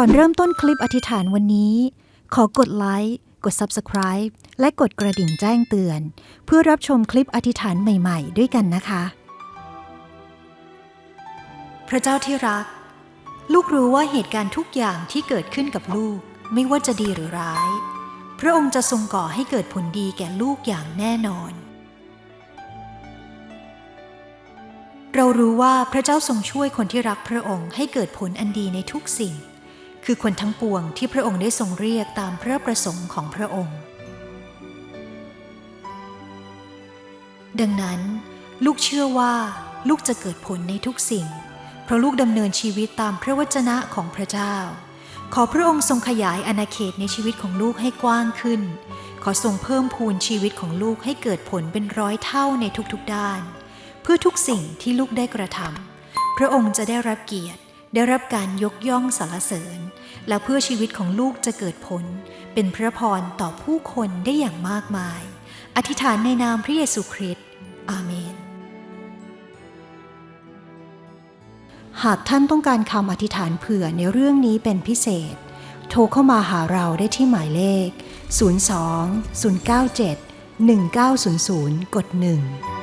ก่อนเริ่มต้นคลิปอธิษฐานวันนี้ ขอกดไลค์กด Subscribe และกดกระดิ่งแจ้งเตือน เพื่อรับชมคลิปอธิษฐานใหม่ๆ ด้วยกันนะคะ พระเจ้าที่รัก ลูกรู้ว่าเหตุการณ์ทุกอย่างที่เกิดขึ้นกับลูก ไม่ว่าจะดีหรือร้าย พระองค์จะทรงก่อให้เกิดผลดีแก่ลูกอย่างแน่นอน เรารู้ว่าพระเจ้าทรงช่วยคนที่รักพระองค์ให้เกิดผลอันดีในทุกสิ่ง คือคนทั้งปวงที่พระองค์ได้ทรงเรียกตามพระประสงค์ของพระองค์ ดังนั้น ลูกเชื่อว่าลูกจะเกิดผลในทุกสิ่ง เพราะลูกดำเนินชีวิตตามพระวจนะของพระเจ้า ขอพระองค์ทรงขยายอาณาเขตในชีวิตของลูกให้กว้างขึ้น ขอทรงเพิ่มพูนชีวิตของลูกให้เกิดผลเป็นร้อยเท่าในทุกๆด้าน เพื่อทุกสิ่งที่ลูกได้กระทำพระองค์จะได้รับเกียรติ ได้รับการยกย่องสรรเสริญ และเพื่อชีวิตของลูกจะเกิดผล เป็นพระพรต่อผู้คนได้อย่างมากมาย อธิษฐานในนามพระเยซูคริสต์อาเมน หากท่านต้องการคำอธิษฐานเผื่อในเรื่องนี้เป็นพิเศษ โทรเข้ามาหาเราได้ที่หมายเลข 02 097 1900 กด 1